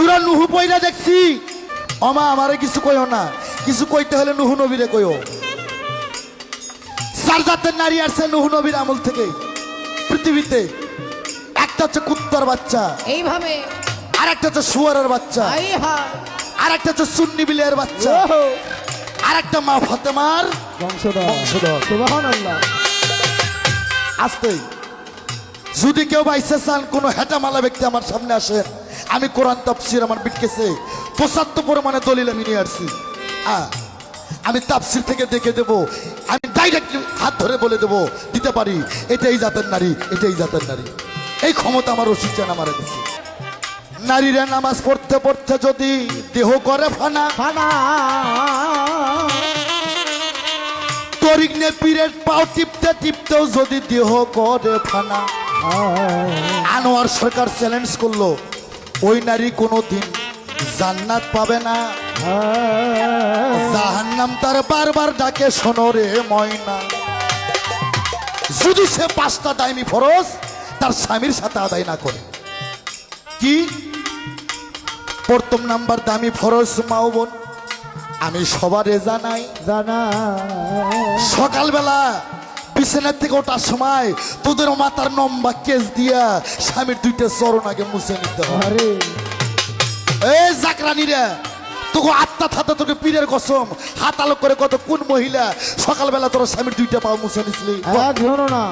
সুরা নুহু পয়রা দেখছি। অমা আমারে কিছু কইও না। কিছু কইতে হলে নুহু নবীরে কইও। চার জাতের নারী আসছে নুহু নবীর আমল থেকে পৃথিবীতে। একটা হচ্ছে কুত্তার বাচ্চা। এইভাবে। আর একটা হচ্ছে শুয়ারের বাচ্চা। আর একটা হচ্ছে সুন্নি বিলের বাচ্চা। আর একটা মা ফাতেমার বংশধর। বংশধর। সুবহানাল্লাহ। আসতে। যদি কেউ বাইসে চান কোনো হেটামালা ব্যক্তি আমার সামনে আসেন আমি কোরআন তাফসির আমার বিটকেছে। পঁচাত্তর পরিমাণে দলিল আমি নিয়ে আসছি। হ্যাঁ আমি তাপসির থেকে দেখে দেব। আমি ডাইরেক্ট হাত ধরে বলে দেব দিতে পারি। এটাই জাতের নারী এটাই জাতের নারী। এই ক্ষমতা আমার রশিদ চান আমার কাছে নারীরা নামাজ পড়তে পড়তে যদি দেহ করে ফানা ফানা। তরিক নে পীরের পাও টিপতে টিপতেও যদি দেহ করে ফানা। আনোয়ার সরকার চ্যালেঞ্জ করল। ওই নারী কোনোদিন জান্নাত পাবে না। জাহান্নাম তার বারবার ডাকে শোনো রে ময়না। যদি সে পাঁচটা দায়নি ফরজ তার স্বামীর সাথে আদায় না করে। কি? প্রথম নাম্বার দামি ফরজ মাও বোন। আমি সবারে জানাই। জানা সকালবেলা বিছানার থেকে ওঠার সময় তোদের মাথার নম্বা কেস দিয়া স্বামীর দুইটা চরণ আগে মুছে নিতে হবে এই জাকরানিরা তোকে আত্মা থাতে তোকে পীরের কসম। হাত আলোক করে কত কোন মহিলা সকালবেলা তোর স্বামীর দুইটা পা মুছে নিছিলি? না।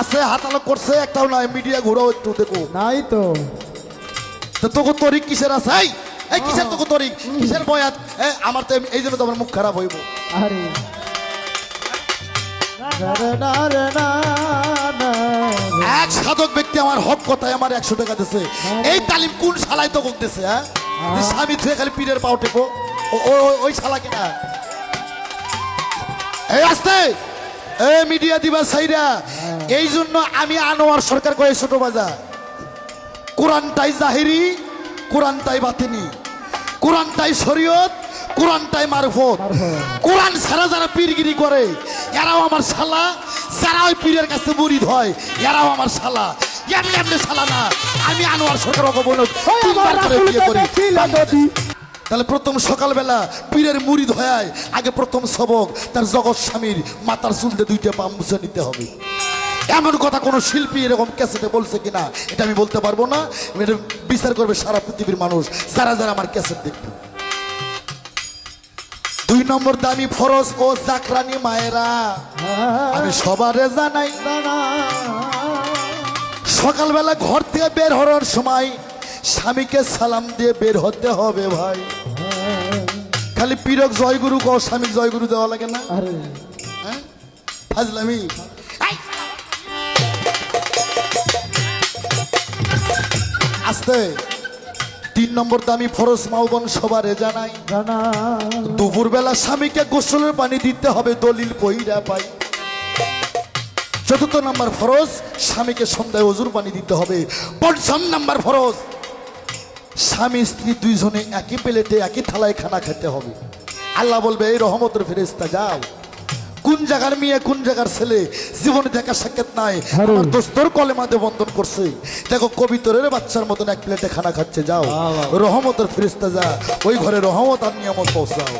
আছে হাত আলোক করছে একটাও নয় মিডিয়া ঘুরাও একটু দেখো। নাই তো। তো তোকে তরিক কিসের আছে? এই কিসের তোকে তরিক? কিসের বয়াত? এ, আমার তো এই জন্য তো আমার মুখ খারাপ হইব। আরে। এক সাধক ব্যক্তি আমার হক কথায় আমার একশো টাকা দিছে। এই তালিম কোন শালায় তো দিছে হ্যাঁ? স্বামী খালি পীরের পাও ওই শালা কিনা এই আসতে! এ মিডিয়া দিবা সাইরা। এই জন্য আমি আনোয়ার সরকার কয়ে ছোট বাজার। কোরআনটাই জাহিরি কোরআনটাই বাতিনি। কোরআনটাই শরীয়ত কোরআনটাই মারফত কোরআন ছাড়া যারা পীরগিরি করে এরাও আমার শালা। যারা ওই পীরের কাছে মুরিদ হয় এরাও আমার শালা। এমনি এমনি শালা না। আমি আনোয়ার সরকার ওকে তিনবার করে বিয়ে করি। তাহলে প্রথম সকালবেলা পীরের মুরিদ হয় আগে প্রথম সবক তার জগৎ স্বামীর মাতার চুলতে দুইটা পা মুছে নিতে হবে। এমন কথা কোনো শিল্পী এরকম ক্যাসেটে বলছে কিনা এটা আমি বলতে পারব না। এটা বিচার করবে সারা পৃথিবীর মানুষ। যারা যারা আমার ক্যাসেট দেখবে। দুই নম্বর দামি ফরজ ও জাকরানি মায়েরা। আমি সবারে জানাই জানা সকালবেলা ঘর থেকে বের হওয়ার সময় স্বামীকে সালাম দিয়ে বের হতে হবে ভাই। খালি পীরক জয়গুরু কও স্বামী জয়গুরু দেওয়া লাগে না? আরে। হ্যাঁ? ফাজলামি। আস্তে। তিন নম্বর দামি ফরজ মাউবন সবারে জানাই। জানা দুপুরবেলা স্বামীকে গোসলের পানি দিতে হবে দলিল পইরা পাই। চতুর্থ নাম্বার ফরজ স্বামীকে সন্ধ্যায় অজুর পানি দিতে হবে। পঞ্চম নাম্বার ফরজ স্বামী স্ত্রী দুইজনে একই প্লেটে একই থালায় খানা খেতে হবে। আল্লাহ বলবে এই রহমতের ফেরেস্তা যাও। কোন জায়গার মেয়ে কোন জায়গার ছেলে? জীবনে দেখা সাক্ষাৎ নাই। আমার দোস্তর কলেমাতে বন্ধন করছে। দেখো কবিতরের বাচ্চার মতন এক প্লেটে খানা খাচ্ছে যাও। রহমতের ফিরিস্তা যা। ওই ঘরে রহমত আর নিয়ামত পৌঁছাও।